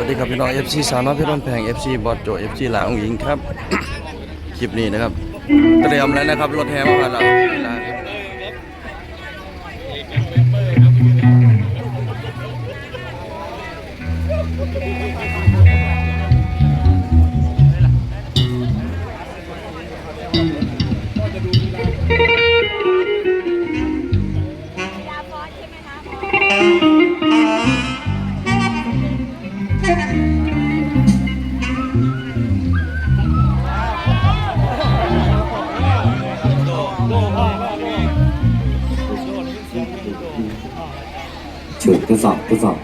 วัสดีครับพี่น้อง FC สาวน้อยเพชรบ้านแพง FC บอสโจ FC หลาองหญิงครับ คลิปนี้นะครับ เตรียมแล้วนะครับรถแห่มาแล้ว เวลาครับฉุดทดสอบทดสอบ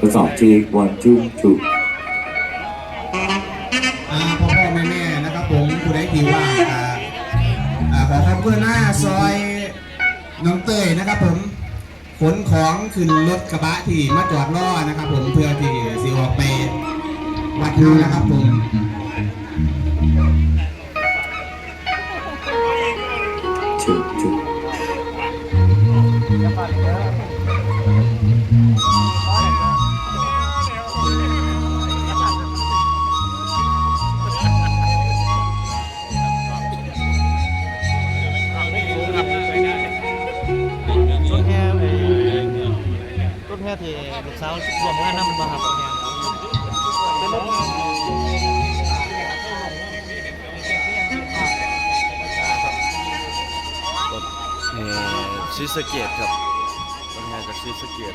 ทดสอบที่วันจุ๊จุอ่าพ่อพ่อแม่แม่นะครับผมผู้ใดที่ว่างอ่าอ่าขอความกรุณาซอยน้องเต้ยนะครับผมขนของขึ้นรถกระบะที่มาจอดรอนะครับผมเพื่อที่สิออกไปวัดเฮานะครับผมฉุดฉุดต้นแค่เอ่อต้นแค่ที่ลูก สาวรวมงาน ซีสะเกตครับทำงานกับซีสะเกต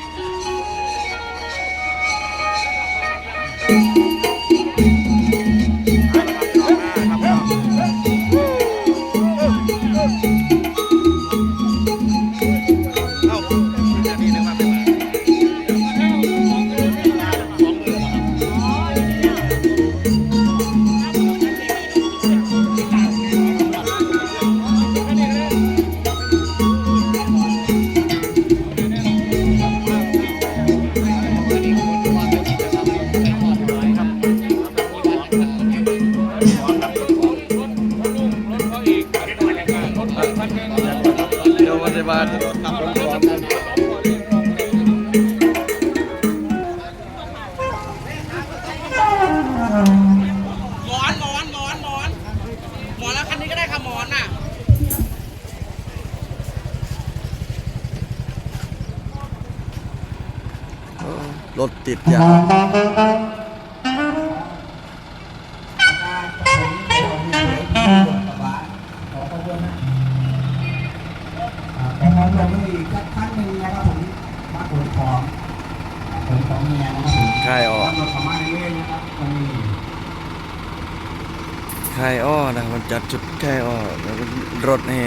ถติดยาวแต่ขอลงไปอีกสักครั้งหนึ่งนะครับผมมาขนของขนของเมียนะครับผมค่ายอ้อรถประมาณนี้นะครับตอนนี้ค่ายอ้อนะมันจัดจุดค่ายอ้อแล้วก็รถแห่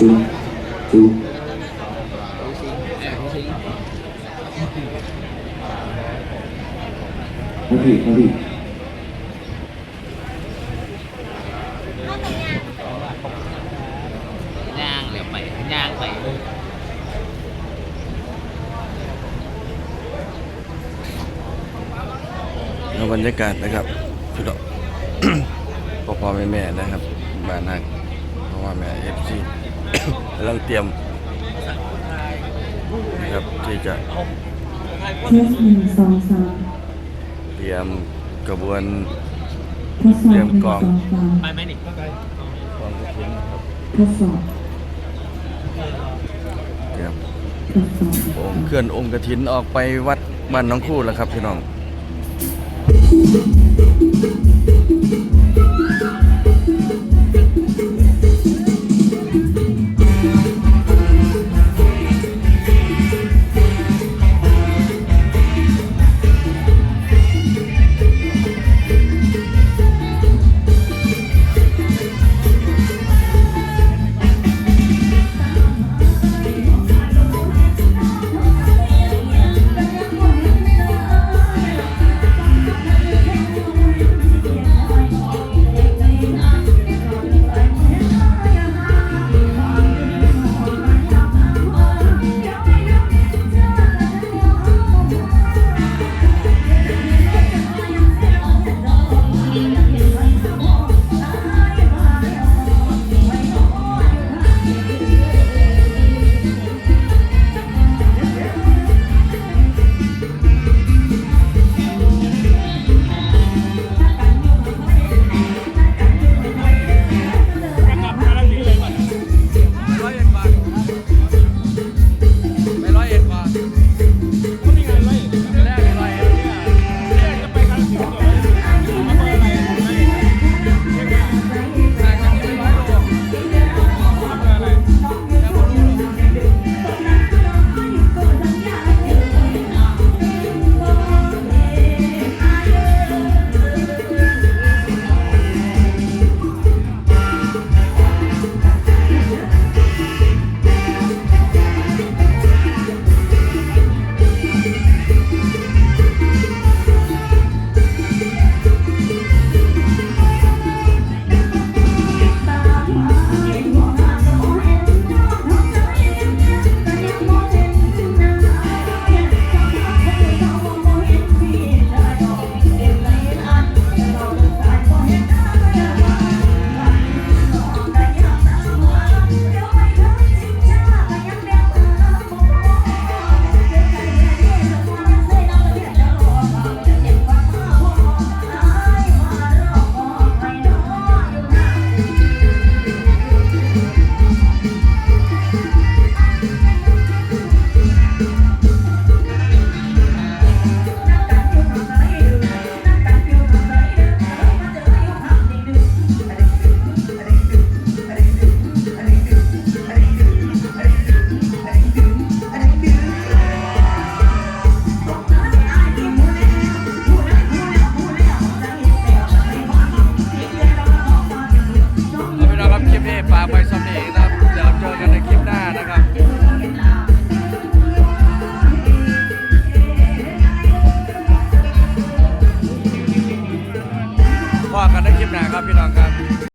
จุ๊บจุ๊บมาพี่มาพี่ย่างเหลียวไปย่างไปแล้วบรรยากาศนะครับพี่น้องพ่อพ่อแม่แม่นะครับบ้านนักพ่อพ่อแม่ กำลังเตรียมนะครับที่จะเทสหนึ่งสองสามเตรียมกระบวนทดสอบหนึ่งสองสามไปไหมนี่ทดสอบเตรียมทดสอบองค์เคลื่อนองค์กฐินออกไปวัดบ้านน้องคู่แล้วครับพี่น้อง